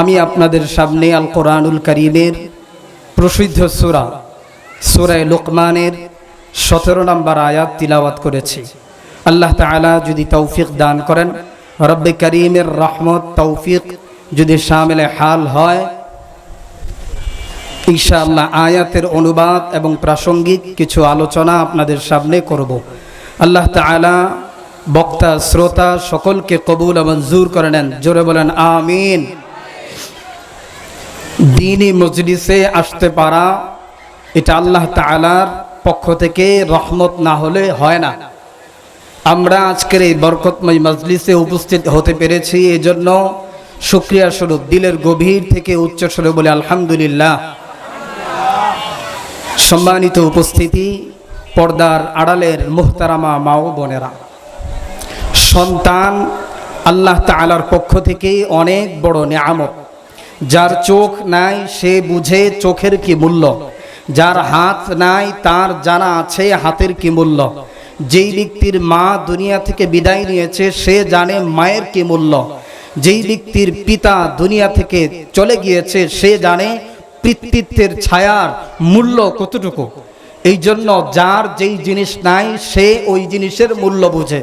আমি আপনাদের সামনে আল কোরআনুল করিমের প্রসিদ্ধ সুরা, সুরায় লোকমানের সতেরো নম্বর আয়াত তিলাওয়াত করেছি। আল্লাহ তাআলা যদি তৌফিক দান করেন, রব্বে করিমের রহমত, তৌফিক যদি সামেলে হাল হয়, ইনশাআল্লাহ আয়াতের অনুবাদ এবং প্রাসঙ্গিক কিছু আলোচনা আপনাদের সামনে করব। আল্লাহ তাআলা বক্তা, শ্রোতা সকলকে কবুল এবং জোর করে নেন। জোরে বলেন, আমিন। দিনই মজলিসে আসতে পারা, এটা আল্লাহ তাআলার পক্ষ থেকে রহমত না হলে হয় না। আমরা আজকের এই বরকতময় মজলিসে উপস্থিত হতে পেরেছি, এজন্য শুক্রিয়া স্বরূপ। দিলের গভীর থেকে উচ্চ স্বরে বলে, আলহামদুলিল্লাহ। সম্মানিত উপস্থিতি, পর্দার আড়ালের মুহতারামা মা ও বোনেরা। সন্তান আল্লাহ তাআলার পক্ষ থেকে অনেক বড় নেয়ামত। যার চোখ নাই, সে বুঝে চোখের কি মূল্য। যার হাত নাই, তার জানা আছে হাতের কি মূল্য। যেই ব্যক্তির মা দুনিয়া থেকে বিদায় নিয়েছে, সে জানে মায়ের কি মূল্য। যেই ব্যক্তির পিতা দুনিয়া থেকে চলে গিয়েছে, সে জানে পিতৃত্বের ছায়ার মূল্য কতটুকু। এই জন্য যার যেই জিনিস নাই, সে ওই জিনিসের মূল্য বুঝে।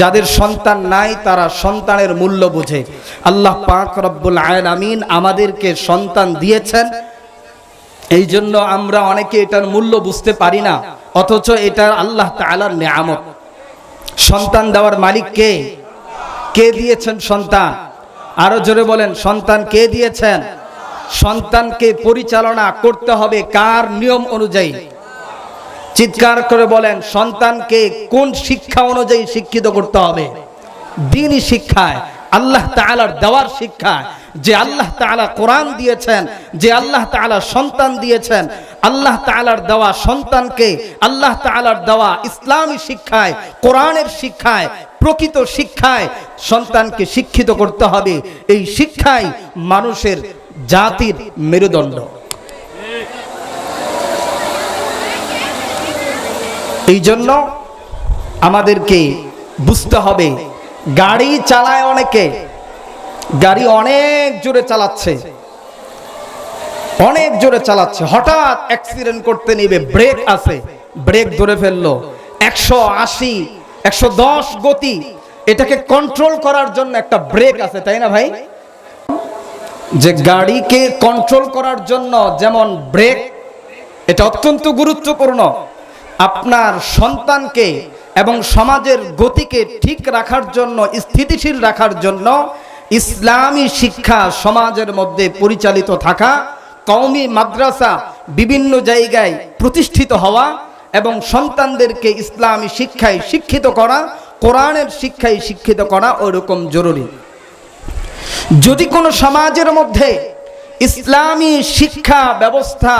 যাদের সন্তান নাই, তারা সন্তানের মূল্য বুঝে। আল্লাহ পাক রব্বুল আলামিন আমাদেরকে সন্তান দিয়েছেন। এই জন্য আমরা অনেকে এটার মূল্য বুঝতে পারি না, অথচ এটা আল্লাহ তাআলার নেয়ামত। সন্তান দেওয়ার মালিক কে? কে দিয়েছেন সন্তান? আরও জোরে বলেন, সন্তান কে দিয়েছেন? সন্তানকে পরিচালনা করতে হবে কার নিয়ম অনুযায়ী? চিৎকার করে বলেন, সন্তানকে কোন শিক্ষা অনুযায়ী শিক্ষিত করতে হবে? দিনই শিক্ষায়, আল্লাহ তাআলার দেওয়ার শিক্ষা যে আল্লাহ তাআলা কোরআন দিয়েছেন, যে আল্লাহ তাআলা সন্তান দিয়েছেন, আল্লাহ তাআলার দেওয়া সন্তানকে, আল্লাহ তাআলার দেওয়া ইসলামী শিক্ষায়, কোরআনের শিক্ষায়, প্রকৃত শিক্ষায় সন্তানকে শিক্ষিত করতে হবে। এই শিক্ষাই মানুষের জাতির মেরুদণ্ড। এই জন্য আমাদেরকে বুঝতে হবে, গাড়ি চালায় অনেকে, গাড়ি অনেক জোরে চালাচ্ছে, অনেক জোরে চালাচ্ছে, হঠাৎ অ্যাক্সিডেন্ট করতে নেবে ব্রেক আছে ব্রেক ধরে ফেলল, একশো আশি, একশো দশ গতি, এটাকে কন্ট্রোল করার জন্য একটা ব্রেক আছে, তাই না ভাই? যে গাড়িকে কন্ট্রোল করার জন্য যেমন ব্রেক এটা অত্যন্ত গুরুত্বপূর্ণ। আপনার সন্তানকে এবং সমাজের গতিকে ঠিক রাখার জন্য, স্থিতিশীল রাখার জন্য ইসলামী শিক্ষা সমাজের মধ্যে পরিচালিত থাকা, কওমি মাদ্রাসা বিভিন্ন জায়গায় প্রতিষ্ঠিত হওয়া এবং সন্তানদেরকে ইসলামী শিক্ষায় শিক্ষিত করা, কোরআনের শিক্ষায় শিক্ষিত করা ওরকম জরুরি। যদি কোনো সমাজের মধ্যে ইসলামী শিক্ষা ব্যবস্থা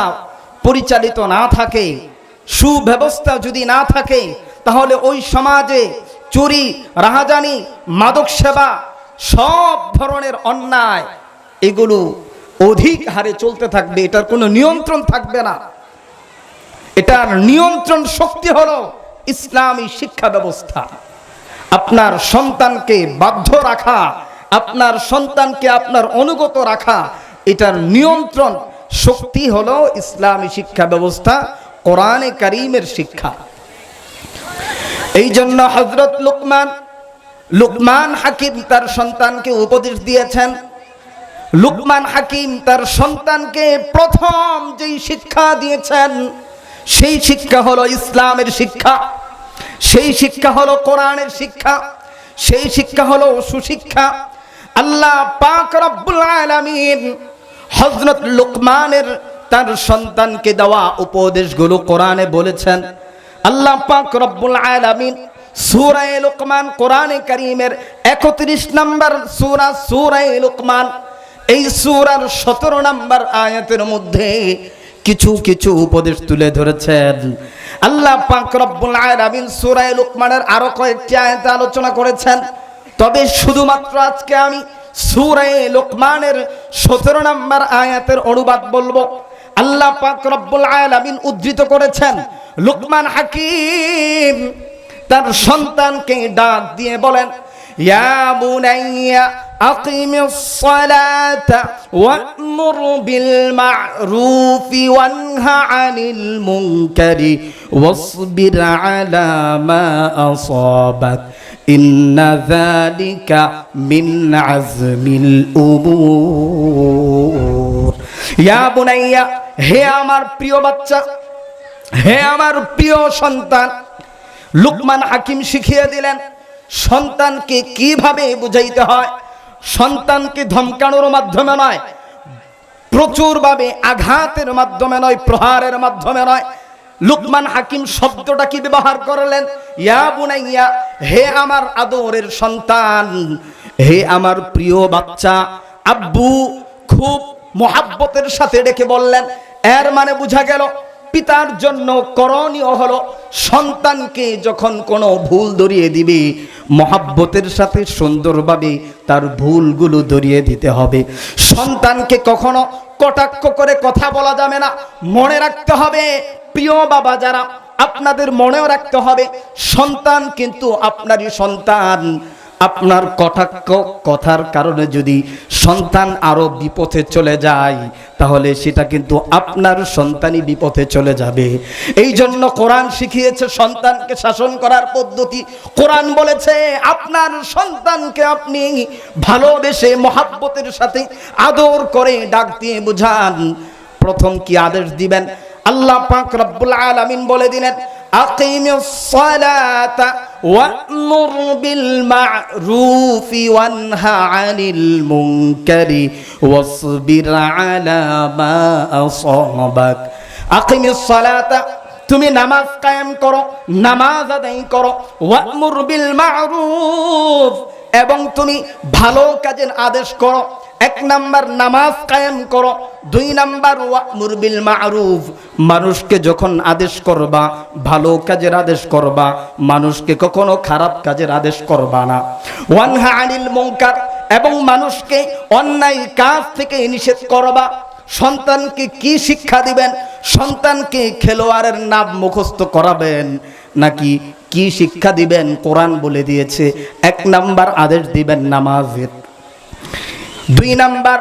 পরিচালিত না থাকে সুব্যবস্থা যদি না থাকে, তাহলে ওই সমাজে চুরি, রাহাজানি মাদক সেবা সব ধরনের অন্যায়, এগুলো অধিক হারে চলতে থাকবে। এটার কোনো নিয়ন্ত্রণ থাকবে না। এটার নিয়ন্ত্রণ শক্তি হলো ইসলামী শিক্ষা ব্যবস্থা। আপনার সন্তানকে বাধ্য রাখা, আপনার সন্তানকে আপনার অনুগত রাখা, এটার নিয়ন্ত্রণ শক্তি হলো ইসলামী শিক্ষা ব্যবস্থা। কোরআনে করিমের শিক্ষা। এই জন্য হজরত লুকমান লুকমান হাকিম তার সন্তানকে উপদেশ দিয়েছেন। লুকমান হাকিম তার সন্তানকে প্রথম যেই শিক্ষা দিয়েছেন, সেই শিক্ষা হলো ইসলামের শিক্ষা। সেই শিক্ষা হলো কোরআনের শিক্ষা। সেই শিক্ষা হলো সুশিক্ষা। আল্লাহ পাক রব্বুল আলামিন হযরত লুকমানের তার সন্তানকে দেওয়া উপদেশগুলো কোরআনে বলেছেন। আল্লাহ পাক রব্বুল আলামিন সূরা লুকমান কোরআনে কারীমের 31 নম্বর সূরা সূরা লুকমান, এই সূরার 17 নম্বর আয়াতের মধ্যে কিছু কিছু উপদেশ তুলে ধরেছেন। আল্লাহ পাক রব্বুল আলামিন সূরা লুকমানের আরও কয়েকটি আয়াতে আলোচনা করেছেন। তবে শুধুমাত্র আজকে আমি সূরা লুকমানের 17 নম্বর আয়াতের অনুবাদ বলব। আল্লাহ পাক রব্বুল আলামিন উদ্ধৃত করেছেন, লুকমান হাকিম তার সন্তানকে ডাক দিয়ে বলেন, ইয়া বুনাইয়া আকিমিস সালাতা ওয়া'মুর বিল মা'রুফি ওয়ানহা আনিল মুনকারি ওয়াসবির আলা মা আসাবাক ইন্না যালিকা মিন আজমিল উমুর। বুনাইয়া হে আমার প্রিয় বাচ্চা, হে আমার প্রিয় সন্তান, লুকমান হাকিম শিখিয়ে দিলেন, সন্তানকে কীভাবে বুঝাইতে হয়? সন্তানকে ধমকানোর মাধ্যমে নয়, প্রচুরভাবে আঘাতের মাধ্যমে নয়, প্রহারের মাধ্যমে নয়। লুকমান হাকিম শব্দটা কি ব্যবহার করলেন? ইয়া বুনাইয়া, হে আমার আদরের সন্তান, হে আমার প্রিয় বাচ্চা, আব্বু খুব মোহাব্বতের সাথে ডেকে বললেন এর মানে বোঝা গেল, পিতার জন্য করণীয় হলো সন্তানকে যখন কোনো ভুল ধরিয়ে দিবে, মহাব্বতের সাথে সুন্দরভাবে তার ভুলগুলো ধরিয়ে দিতে হবে। সন্তানকে কখনো কটাক্ষ করে কথা বলা যাবে না, মনে রাখতে হবে, প্রিয় বাবা যারা, আপনাদের মনেও রাখতে হবে, সন্তান কিন্তু আপনারই সন্তান। আপনার কটাক্ষ কথার কারণে যদি সন্তান আরও বিপথে চলে যায়, তাহলে সেটা কিন্তু আপনার সন্তানই বিপথে চলে যাবে। এই জন্য কোরআন শিখিয়েছে, সন্তানকে শাসন করার পদ্ধতি। কোরআন বলেছে, আপনার সন্তানকে আপনি ভালোবেসে, মহাব্বতের সাথে আদর করে ডাক দিয়ে বুঝান। প্রথম কি আদেশ দিবেন? আল্লাহ পাক রব্বুল আলামিন বলে দিলেন আকিমিস الصلاة وأمر بالمعروف وانه عن المنكر واصبر على ما أصابك আসাবাক الصلاة তুমি নামাজ কায়েম করো নামাজ আদায় করো ওয়া'মুর বিল মা'রুফ এবং তুমি ভালো কাজের আদেশ করো। এক নাম্বার নামাজ কায়েম করো। দুই নাম্বার ওয়া'মুর বিল মা'রুফ মানুষকে যখন আদেশ করবা, ভালো কাজের আদেশ করবা, মানুষকে কখনো খারাপ কাজের আদেশ করবা না। ওয়ানহা আনিল মুনকার। এবং মানুষকে অন্যায় কাজ থেকে নিষেধ করবা। সন্তানকে কি শিক্ষা দিবেন? সন্তানকে খেলোয়াড়ের নাম মুখস্থ করাবেন। নাকি কি শিক্ষা দিবেন? কোরআন বলে দিয়েছে। এক নাম্বার আদেশ দিবেন নামাজের। দুই নাম্বার,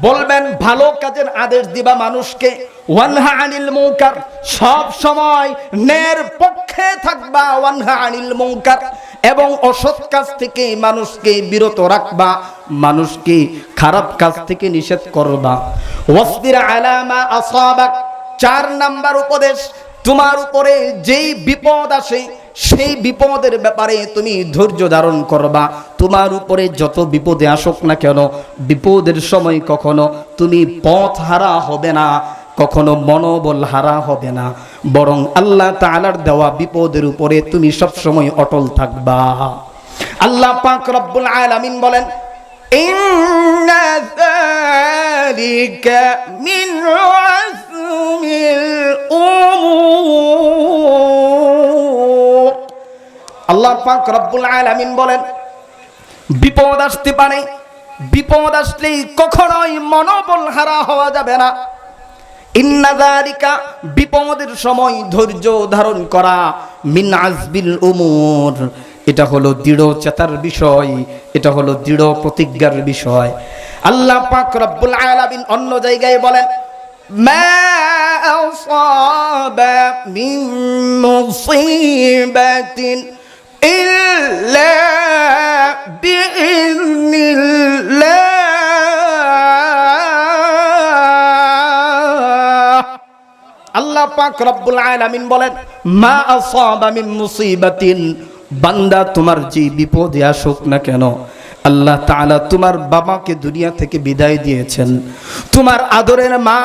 বলবেন ভালো কাজের আদেশ দিবা মানুষকে। ওয়ানহা আনিল মুনকার। সব সময় নের পক্ষে থাকবা ওয়ানহা আনিল মুনকার। এবং অসৎ কাজ থেকে মানুষকে বিরত রাখবা, মানুষকে খারাপ কাজ থেকে নিষেধ করবা। ওয়াসবির আলামা আসাবাক। চার নাম্বার উপদেশ তোমার উপরে যেই বিপদ আসে, সেই বিপদের ব্যাপারে তুমি ধৈর্য ধারণ করবা। তোমার উপরে যত বিপদে আসুক না কেন, বিপদের সময় কখনো তুমি পথ হারা হবে না, কখনো মনোবল হারা হবে না। বরং আল্লাহ তালার দেওয়া বিপদের উপরে তুমি সবসময় অটল থাকবা। আল্লাহ পাক রব্বুল আলামিন বলেন, ইন্না যালিকা মিন عزم الأمور আল্লাহ পাক রব্বুল আলামিন বলেন বিপদ আসতে পারে বিপদ আসলেই কখনোই মনোবল হারা হওয়া যাবে না ইন্নাদারিকা বিপদের সময় ধৈর্য ধারণ করা মিন আজবিল উমুর এটা হলো দৃঢ় চেতার বিষয় এটা হলো দৃঢ় প্রতিজ্ঞার বিষয় আল্লাহ পাক রব্বুল আলামিন অন্য জায়গায় বলেন মা আসাবা মিন মুসিবাতিন ইল্লা বিইذنিল্লাহ আল্লাহ পাক রব্বুল আলামিন বলেন, মা আসাবা মিন মুসিবাতিন। বান্দা তোমার যে বিপদে আসুক না কেন, আল্লাহ তাআলা তোমার বাবাকে দুনিয়া থেকে বিদায় দিয়েছেন। তোমার আদরের মা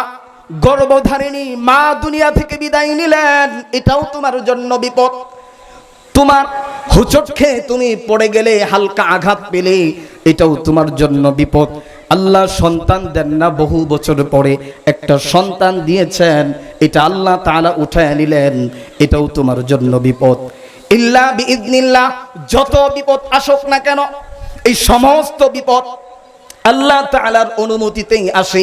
গর্ভধারিণী মা দুনিয়া থেকে বিদায় নিলেন, এটাও তোমার জন্য বিপদ। তোমার হুচট খেয়ে তুমি পড়ে গেলে হালকা আঘাত পেলে, এটাও তোমার জন্য বিপদ। আল্লাহ সন্তান দেন না বহু বছর পরে, একটা সন্তান দিয়েছেন, এটা আল্লাহ তাআলা উঠায় নিলেন, এটাও তোমার জন্য বিপদ। ইল্লা বিইذনিল্লাহ যত বিপদ আসুক না কেন, এই সমস্ত বিপদ আল্লাহ তালার অনুমতিতেই আসে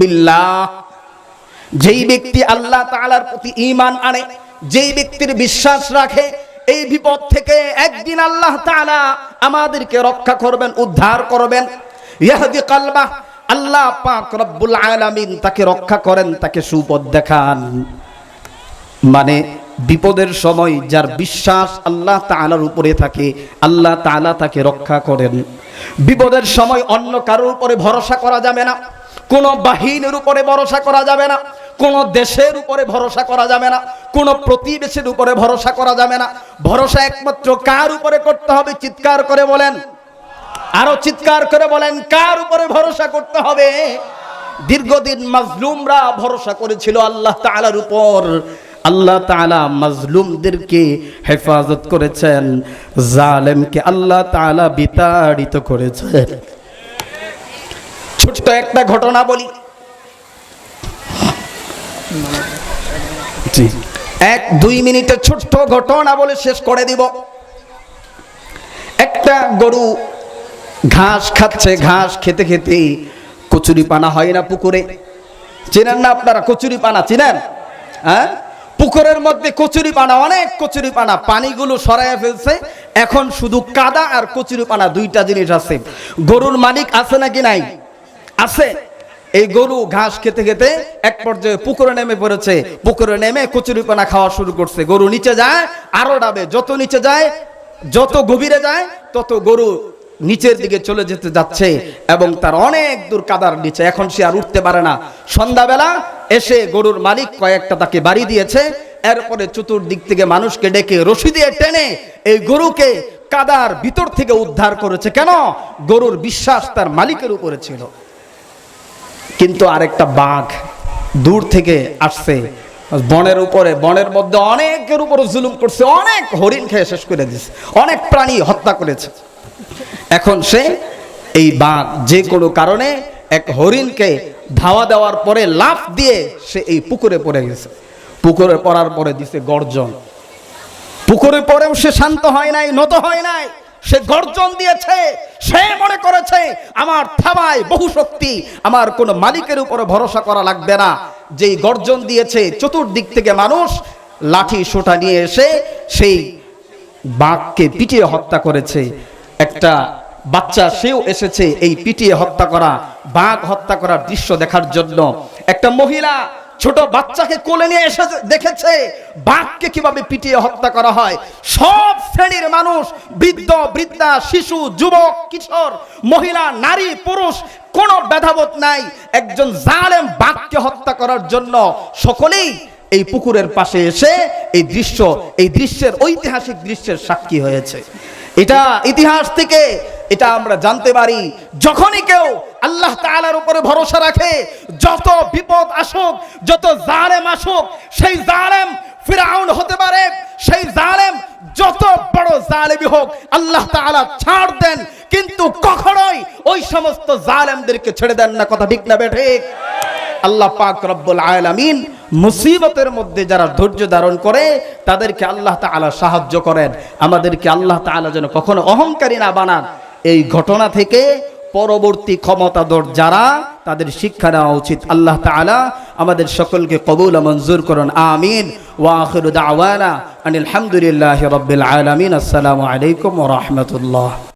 বিল্লাহ। যেই ব্যক্তি আল্লাহ তালার প্রতি ঈমান আনে, যেই ব্যক্তির বিশ্বাস রাখে, এই বিপদ থেকে একদিন আল্লাহ তাআলা আমাদেরকে রক্ষা করবেন, উদ্ধার করবেন। ইয়াহদি কালবা, আল্লাহ পাক রব্বুল আলামিন তাকে রক্ষা করেন, তাকে সুপথ দেখান। মানে বিপদের সময় যার বিশ্বাস আল্লাহ তালার উপরে থাকে, আল্লাহ তাআলা তাকে রক্ষা করেন। বিপদের সময় অন্য কারোর উপরে ভরসা করা যাবে না। কোন বাহিনীর উপরে ভরসা করা যাবে না। কোন দেশের উপরে ভরসা করা যাবে না। কোন প্রতিবেশীর উপরে ভরসা করা যাবে না। ভরসা একমাত্র কার উপরে করতে হবে, চিৎকার করে বলেন। আরও চিৎকার করে বলেন, কার উপরে ভরসা করতে হবে? দীর্ঘদিন মাজলুমরা ভরসা করেছিল আল্লাহ তাআলার উপর। আল্লাহ তাআলা মাজলুমদেরকে হেফাজত করেছেন জালেমকে আল্লাহ তাআলা বিতাড়িত করেছেন। ছোট্ট একটা ঘটনা বলি। জি। এক দুই মিনিটে ছোট্ট ঘটনা বলে শেষ করে দিব। একটা গরু ঘাস খাচ্ছে ঘাস খেতে খেতে কচুরি পানা হয় না পুকুরে। চেনেন না আপনারা কচুরি পানা চিনেন? হ্যাঁ? পুকুরের মধ্যে কচুরি পানা অনেক কচুরি পানা পানিগুলো সরাইয়া ফেলছে। এখন শুধু কাদা আর কচুরি পানা দুইটা জিনিস আছে। গরুর মালিক আছে নাকি নাই? আছে। এই গরু ঘাস খেতে খেতে এক পর্যায়ে পুকুরে নেমে পড়েছে। পুকুরে নেমে কচুরি পানা খাওয়া শুরু করছে। গরু নিচে যায়, আরও ডাবে। যত নিচে যায়, যত গভীরে যায়, তত গরু নিচের দিকে চলে যেতে যাচ্ছে এবং তার অনেক দূর কাদার নিচে। এখন সে আর উঠতে পারে না। সন্ধ্যাবেলা এসে গরুর মালিক কয়েকটা তাকে বাড়ি দিয়েছে। এরপরে চতুর্দিক থেকে মানুষকে ডেকে রশি দিয়ে টেনে এই গরুকে কাদার ভিতর থেকে উদ্ধার করেছে। কেন? গরুর বিশ্বাস তার মালিকের উপরে ছিল। কিন্তু আরেকটা বাঘ দূর থেকে আসছে। বনের উপরে, বনের মধ্যে অনেকের উপর জুলুম করছে, অনেক হরিণ খেয়ে শেষ করে দিয়েছে, অনেক প্রাণী হত্যা করেছে। এখন সে এই বাঘ যে কোনো কারণে এক হরিণকে ধাওয়া দেওয়ার পরে লাফ দিয়ে সে এই পুকুরে পড়ে গেছে। পুকুরে পড়ার পরে দিছে গর্জন। পুকুরে পড়েও সে শান্ত হয় নাই, নত হয় নাই। সে গর্জন দিয়েছে, সে মনে করেছে, আমার থাবায় বহু শক্তি, আমার কোনো মালিকের উপরে ভরসা করা লাগবে না। যেই গর্জন দিয়েছে, চতুর্দিক থেকে মানুষ লাঠি সোটা নিয়ে এসে সেই বাঘকে পিটিয়ে হত্যা করেছে। একটা বাচ্চা, সেও এসেছে এই পিটিয়ে হত্যা করা, বাঘ হত্যা করার দৃশ্য দেখার জন্য। একটা মহিলা ছোট বাচ্চাকে কোলে নিয়ে এসে দেখেছে, বাঘকে কীভাবে পিটিয়ে হত্যা করা হয়। সব শ্রেণির মানুষ, বৃদ্ধ, বৃদ্ধা, শিশু, যুবক, কিশোর, মহিলা, নারী, পুরুষ, কোনো ভেদাভেদ নাই। একজন জালেম বাঘকে হত্যা করার জন্য সকলেই এই পুকুরের পাশে এসে এই দৃশ্য, এই দৃশ্যের ঐতিহাসিক দৃশ্যের সাক্ষী হয়েছে। এটা ইতিহাস থেকে এটা আমরা জানতে পারি। যখনই কেউ আল্লাহ তাআলার উপরে ভরসা রাখে, যত বিপদ আসুক, যত জালেম আসুক, সেই জালেম ফিরাউন হতে পারে, সেই জালেম যত বড় জালেমই হোক, আল্লাহ তাআলা ছাড় দেন। কিন্তু কখনোই ওই সমস্ত জালেমদেরকে ছেড়ে দেন না, কথা ঠিক না বেঠিক আল্লাহ পাক রব্বুল আলামিন মুসিবতের মধ্যে যারা ধৈর্য ধারণ করে, তাদেরকে আল্লাহ তাআলা সাহায্য করেন। আমাদেরকে আল্লাহ তাআলা যেন কখনো অহংকারী না বানান। এই ঘটনা থেকে পরবর্তী ক্ষমতাধর যারা, তাদের শিক্ষা নেওয়া উচিত। আল্লাহ তাআলা আমাদের সকলকে কবুল মঞ্জুর করুন। আমিন। ওয়া আখিরু দাওয়ানা আনিল হামদুলিল্লাহি রাব্বিল আলামিন। আসসালামু আলাইকুম রাহমাতুল্লাহ।